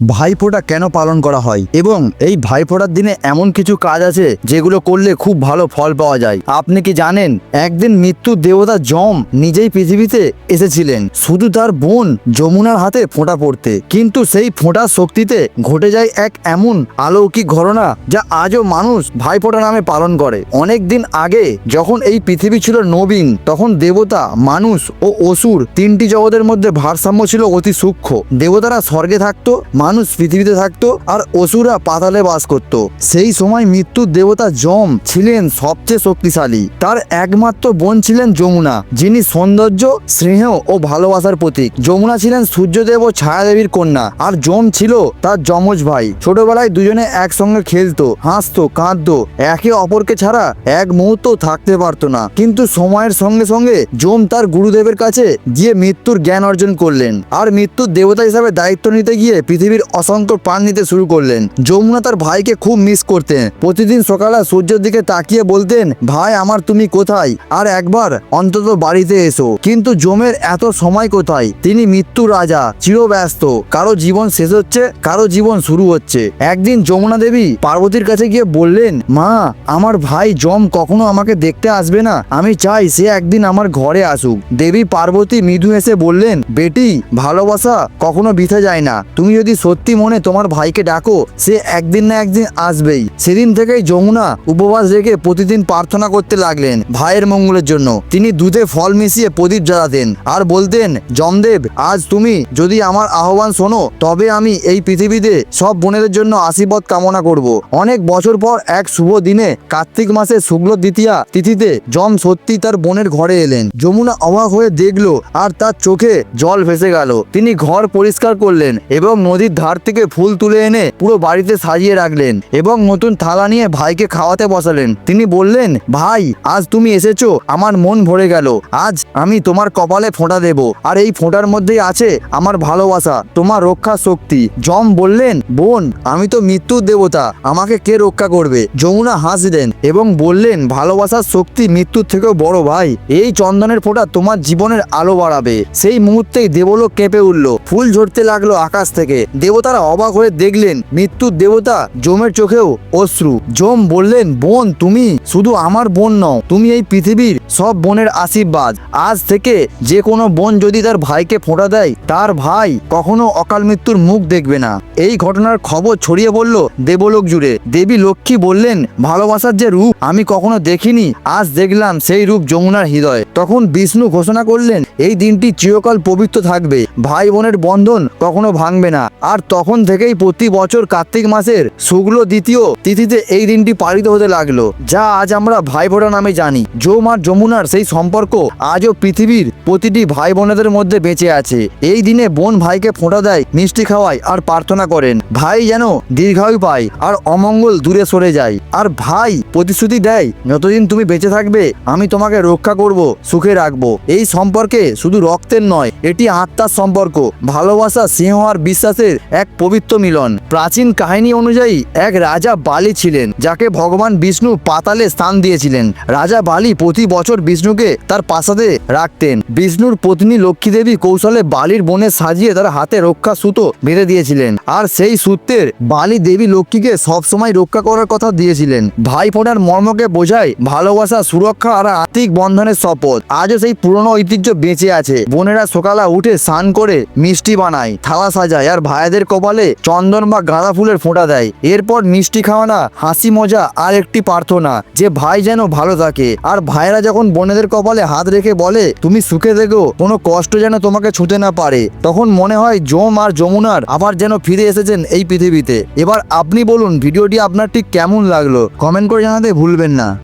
ভাইফোঁটা কেন পালন করা হয়? এবং এই ভাইফোঁটার দিনে এমন কিছু কাজ আছে যেগুলো করলে খুব ভালো ফল পাওয়া যায়। আপনি কি জানেন, একদিন মৃত্যু দেবতা যম নিজেই পৃথিবীতে এসেছিলেন। শুধু তার বোন যমুনার হাতে ফোঁটা পড়তে। কিন্তু সেই ফোঁটার শক্তিতে ঘটে যায় এক এমন অলৌকিক ঘটনা যা আজও মানুষ ভাইফোঁটা নামে পালন করে। অনেক দিন আগে যখন এই পৃথিবী ছিল নবীন, তখন দেবতা, মানুষ ও অসুর তিনটি জগতের মধ্যে ভারসাম্য ছিল অতি সূক্ষ্ম। দেবতারা স্বর্গে থাকতো মানুষ পৃথিবীতে থাকতো আর অসুরা পাতালে বাস করত। সেই সময় মৃত্যুর দেবতা যম ছিলেন সবচেয়ে শক্তিশালী। তার একমাত্র বোন ছিলেন যমুনা, যিনি সৌন্দর্য, স্নেহ ও ভালোবাসার প্রতীক। যমুনা ছিলেন সূর্যদেব ও ছায়াদেবীর কন্যা, আর যম ছিল তার যমজ ভাই। ছোটবেলায় দুজনে একসঙ্গে খেলতো, হাসতো, কাঁদতো, একে অপরকে ছাড়া এক মুহূর্ত থাকতে পারতো না। কিন্তু সময়ের সঙ্গে সঙ্গে যম তার গুরুদেবের কাছে গিয়ে মৃত্যুর জ্ঞান অর্জন করলেন। আর মৃত্যুর দেবতা হিসাবে দায়িত্ব নিতে গিয়ে পৃথিবীর অসংখ্য প্রাণ নিতে শুরু করলেন। যমুনা তার ভাইকে খুব মিস করতেন। প্রতিদিন সকালে সূর্যের দিকে তাকিয়ে বলতেন, ভাই, আমার তুমি কোথায়? আর একবার অন্তত বাড়িতে এসো। কিন্তু জমের এত সময় কোথায়? তিনি মৃত্যু রাজা, চিরব্যস্ত। কারও জীবন শেষ হচ্ছে, কারও জীবন শুরু হচ্ছে। একদিন যমুনা দেবী পার্বতীর কাছে গিয়ে বললেন, মা, আমার ভাই জম কখনো আমাকে দেখতে আসবে না। আমি চাই সে একদিন আমার ঘরে আসুক। দেবী পার্বতী মৃদু এসে বললেন, বেটি, ভালোবাসা কখনো বিথে যায় না। তুমি যদি সত্যি মনে তোমার ভাইকে ডাকো, সে একদিন না একদিন আসবেই। সেদিন থেকেই যমুনা উপবাস রেখে প্রতিদিন প্রার্থনা করতে লাগলেন ভাইয়ের মঙ্গলের জন্য। তিনি দুধে ফল মিশিয়ে প্রদীপ জ্বালাতেন আর বলতেন জমদেব আজ তুমি যদি আমার আহ্বান শোনো, তবে আমি এই পৃথিবীতে সব বোনেদের জন্য আশীর্বাদ কামনা করব। অনেক বছর পর এক শুভ দিনে কার্তিক মাসের শুক্ল দ্বিতীয়া তিথিতে জম সত্যি তার বোনের ঘরে এলেন। যমুনা অবাক হয়ে দেখল আর তার চোখে জল ভেসে গেল। তিনি ঘর পরিষ্কার করলেন এবং নদীর ধার থেকে ফুল তুলে এনে পুরো বাড়িতে সাজিয়ে রাখলেন এবং নতুন থালা নিয়ে ভাইকে খাওয়াতে বসালেন। তিনি বললেন, ভাই, আজ তুমি এসেছ, আমার মন ভরে গেল। আজ আমি তোমার কপালে ফোঁটা দেব। আর এই ফোঁটার মধ্যেই আছে আমার ভালোবাসা, তোমার রক্ষা শক্তি। জম বললেন, বোন, আমি তো মৃত্যুর দেবতা, আমাকে কে রক্ষা করবে? যমুনা হাসলেন এবং বললেন, ভালোবাসার শক্তি মৃত্যুর থেকেও বড়, ভাই। এই চন্দনের ফোঁটা তোমার জীবনের আলো বাড়াবে। সেই মুহূর্তেই দেবলোক কেঁপে উঠল। ফুল ঝরতে লাগল আকাশ থেকে। দেবতারা অবাক হয়ে দেখলেন, মৃত্যুর দেবতা জমের চোখেও অশ্রু। জম বললেন, বোন, তুমি শুধু আমার বোন নও, তুমি এই পৃথিবীর সব বোনের আশীর্বাদ। আজ থেকে যে কোনো বোন যদি তার ভাইকে ফোঁটা দেয়, তার ভাই কখনো অকাল মৃত্যুর মুখ দেখবে না। এই ঘটনার খবর ছড়িয়ে পড়ল দেবলোক জুড়ে। দেবী লক্ষ্মী বললেন, ভালোবাসার যে রূপ আমি কখনো দেখিনি, আজ দেখলাম সেই রূপ যমুনার হৃদয়। তখন বিষ্ণু ঘোষণা করলেন, এই দিনটি চিরকাল পবিত্র থাকবে। ভাই বোনের বন্ধন কখনো ভাঙবে না। আর তখন থেকেই প্রতি বছর কার্তিক মাসের শুক্ল দ্বিতীয় তিথিতে এই দিনটি পালিত হতে লাগল, যা আজ আমরা ভাই ফোঁটা নামে জানি। যৌম আর যমুনার সেই সম্পর্ক আজও পৃথিবীর প্রতিটি ভাই বোনেদের মধ্যে বেঁচে আছে। এই দিনে বোন ভাইকে ফোঁটা দেয়, মিষ্টি খাওয়ায় আর প্রার্থনা করেন। ভাই যেন দীর্ঘায়ু পায় আর অমঙ্গল দূরে সরে যায়। আর ভাই প্রতিশ্রুতি দেয়, যতদিন তুমি বেঁচে থাকবে, আমি তোমাকে রক্ষা করব, সুখে রাখব। এই সম্পর্কে শুধু রক্তের নয়, এটি আত্মার সম্পর্ক, ভালোবাসা সিংহ আর বিশ্বাসের এক পবিত্র মিলন। প্রাচীন কাহিনী অনুযায়ী, এক রাজা বালি ছিলেন, যাকে ভগবান বিষ্ণু পাতালে স্থান দিয়েছিলেন। রাজা বালি প্রতি বছর বিষ্ণুকে তার প্রাসাদে রাখতেন। বিষ্ণুর পত্নী লক্ষ্মী দেবী কৌশলে বালির বনে সাজিয়ে তার হাতে রক্ষা সুতো বেঁধে দিয়েছিলেন। আর সেই সূত্রের বালি দেবী লক্ষ্মীকে সবসময় রক্ষা করার কথা দিয়েছিলেন। ভাই ফোটার মর্মকে বোঝায় ভালোবাসা, সুরক্ষা আর আর্থিক বন্ধনের শপথ। আজও সেই পুরনো ঐতিহ্য বেঁচে আছে। বোনেরা সকালে উঠে স্নান করে মিষ্টি বানায়, থালা সাজায় আর ভাইদের কপালে চন্দন বা গাঁদা ফুলের ফোঁটা দেয়। এরপর মিষ্টি খাওয়ানা, হাসি মজা আর একটি প্রার্থনা, যে ভাই যেন ভালো থাকে। আর ভাইরা যখন বোনেদের কপালে হাত রেখে বলে, তুমি সুখে দেখো কোনো কষ্ট যেন তোমাকে ছুতে না পারে, তখন মনে হয় জম আর যমুনার আবার যেন ফিরে এসেছেন এই পৃথিবীতে। এবার আপনি বলুন, ভিডিওটি আপনার ঠিক কেমন লাগল? কমেন্ট করে জানাতে ভুলবেন না।